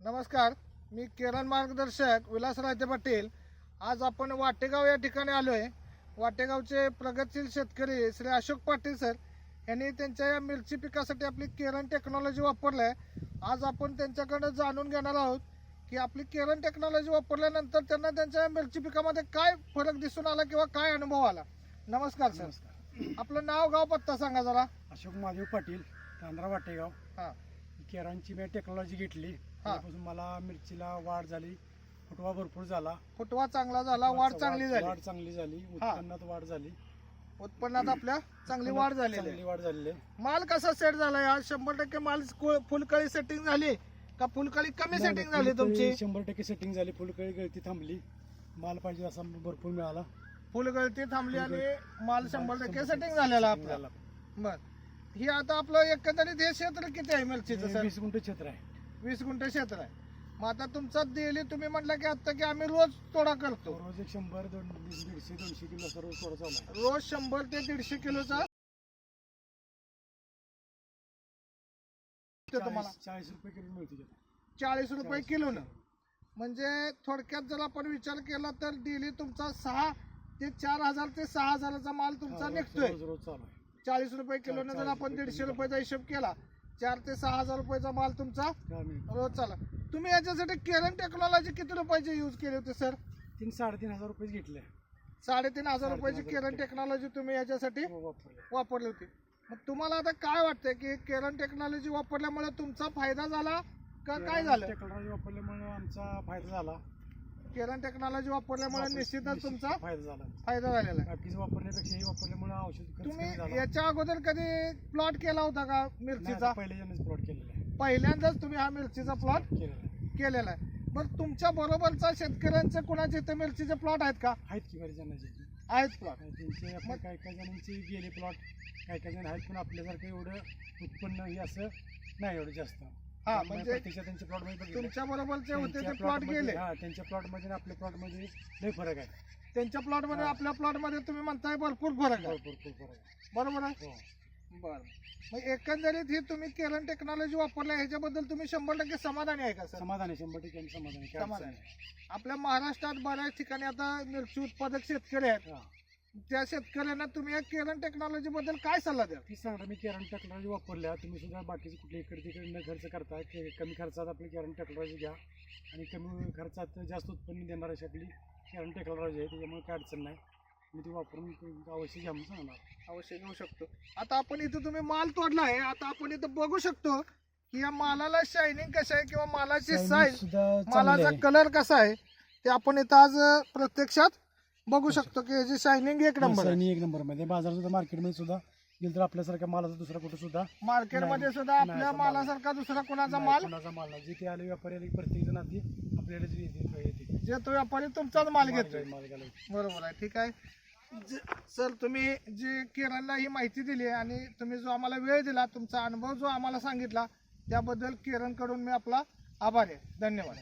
नमस्कार मी किरण मार्गदर्शक विलास राजे पाटील. आज आपण वाटेगाव या ठिकाणी आलो आहे वाटेगावचे प्रगतशील शेतकरी श्री अशोक पाटील सर यांनी त्यांच्या या मिरची पिकासाठी आपली केरन टेक्नॉलॉजी वापरली आहे आज आपण त्यांच्याकडे जाणून घेणार आहोत की आपली केरन टेक्नॉलॉजी वापरल्यानंतर त्यांना त्यांच्या मिरची पिकामध्ये काय फरक दिसून आला किंवा काय अनुभव आला? नमस्कार सर. आपलं नाव गाव पत्ता सांगा जरा. अशोक महादेव पाटील तांद्रा वाटेगाव. हां. केरांची मी टेक्नॉलॉजी घेतली. त्यापासून मला मिरचीला वाढ झाली. फुटवा भरपूर झाला. फुटवा चांगला झाला वाढ चांगली झाली. वाढ चांगली झाली. उत्पन्नात वाढ झाली. उत्पन्नात आपल्या चांगली वाढ आहे. चांगली वाढ झालेली. माल कसा सेट झाला? या शंभर टक्के माल फुलकळी सेटिंग झाली. का फुलकळी कमी सेटिंग झाली तुमची? शंभर टक्के सेटिंग झाली. फुलकळी गळती थांबली. माल पाहिजे असा भरपूर मिळाला. फुलगळती थांबली आणि माल शंभर टक्के सेटिंग झालेला आपल्याला. बर. ही आता आपलं एकंदरीत हे क्षेत्र किती आहे मिरचीचं सर? वीस गुंठ क्षेत्र आहे. वीस गुंठे क्षेत्र आहे. मग आता तुमचा डेली तुम्ही म्हटलं की आता की आम्ही रोज तोडा करतो. रोज एक शंभर दोन दीडशे दोनशे किलो असं रोज थोडा चालू आहे. रोज शंभर ते दीडशे किलोचा? ते तुम्हाला. चाळीस- चाळीस रुपये किलो मिळते त्याला. चाळीस रुपये किलोनं. म्हणजे थोडक्यात जर आपण विचार केला तर डेली तुमचा सहा ते चार हजार ते सहा हजाराचा माल तुमचा हा, रोज- निघतोय. रोज रोज चालू आहे. चाळीस रुपये किलोनं जर आपण दीडशे. रुपयाचा हिशोब केला चार ते सहा हजार रुपयाचा माल तुमचा. रोज चाला तुम्ही याच्यासाठी केरन टेक्नॉलॉजी किती रुपयाचे यूज केले होते सर तीन साडेतीन हजार रुपये घेतले. साडेतीन हजार रुपयाची केरन. टेक्नॉलॉजी तुम्ही याच्यासाठी हो, वापरले. होती. मग तुम्हाला आता काय वाटतंय की केरन टेक्नॉलॉजी वापरल्यामुळे तुमचा फायदा झाला का काय झालं? टेक्नॉलॉजी वापरल्यामुळे आमचा फायदा झाला. केरन टेक्नॉलॉजी वापरल्यामुळे निश्चितच निश्चित तुमचा फायदा झाला. फायदा झालेला वापरण्यापेक्षा वापरल्यामुळे औषध झाला. याच्या अगोदर कधी प्लॉट केला होता का मिरचीचा? पहिल्याच्यानेच प्लॉट केलेला आहे. पहिल्यांदाच तुम्ही हा मिरचीचा प्लॉट केलेला आहे. केलेला आहे. बरं तुमच्या बरोबरचा शेतकऱ्यांचे कुणाचे इथे मिरचीचे प्लॉट आहेत का? आहेत की बरेच जणांचे. आहेत प्लॉट त्यांचे आपले काही काही जणांचे गेले प्लॉट काही काही जण आहेत पण आपल्यासारखं एवढं उत्पन्न हे असं नाही एवढं जास्त. हा, म्हणजे प्रत्यक्षात त्यांच्या प्लॉटमध्ये. तुमच्या बरोबरचे होते ते प्लॉट गेले. हा त्यांच्या प्लॉटमध्ये आणि आपल्या प्लॉटमध्ये लय फरक आहे. त्यांच्या प्लॉटमध्ये हा. आपल्या प्लॉटमध्ये तुम्ही म्हणताय भरपूर फरक आहे. भरपूर खूप फरक आहे. बरोबर आहे? हो. बरं. मग एकंदरीत ही तुम्ही केरन टेक्नॉलॉजी वापरल्या ह्याच्याबद्दल तुम्ही शंभर टक्के समाधानी आहे का सर? समाधान आहे शंभर टक्के आम्ही समाधान आहे. काय अडचण समाधान. नाही. आपल्या महाराष्ट्रात बऱ्याच ठिकाणी आता मिरची उत्पादक शेतकरी आहेत. हा. त्या शेतकऱ्यांना तुम्ही या केरन टेक्नॉलॉजी बद्दल काय सल्ला द्या ती सांगता मी कॅरन टेक्नॉलॉजी वापरल्या तुम्ही सुद्धा बाकीचे कुठले इकडे तिकडे न खर्च करता के- कमी खर्चात आपली कॅरन टेक्नॉलॉजी घ्या. आणि कमी खर्चात जास्त उत्पन्न देणार अशी आपली कॅरन टेक्नॉलॉजी आहे त्याच्यामुळे काय अडचण नाही. मी ती वापरून अवश्य घ्या म्हणून सांगणार. अवश्य घेऊ शकतो. आता आपण इथं तुम्ही माल तोडला आहे. आता आपण इथं बघू शकतो की या मालाला शायनिंग कसं आहे किंवा मालाची साईज मालाचा कलर कसा आहे ते आपण इथं आज अं, प्रत्यक्षात बघू शकतो की याची शायनिंग एक नंबर आहे. एक नंबरमध्ये. बाजार सुद्धा मार्केटमध्ये सुद्धा गेलं तर आपल्यासारख्या मालाचा दुसरा कुठं सुद्धा मार्केटमध्ये नाही, सुद्धा नाही, आपल्या असं माल मालासारखा दुसरा कोणाचा नाही, माल? कोणाचा माल नाही. जिथे आले व्यापारी आले प्रत्येक जण आधी आपल्याला जे येते- येते. जे तो व्यापारी तुमचाच माल घेतोय. घालायचा. बरोबर आहे ठीक आहे. जे- सर तुम्ही जी किरणला ही माहिती दिली आहे आणि तुम्ही जो आम्हाला वेळ दिला तुमचा अनुभव जो आम्हाला सांगितला त्याबद्दल किरणकडून मी आपला आभार आहे. धन्यवाद.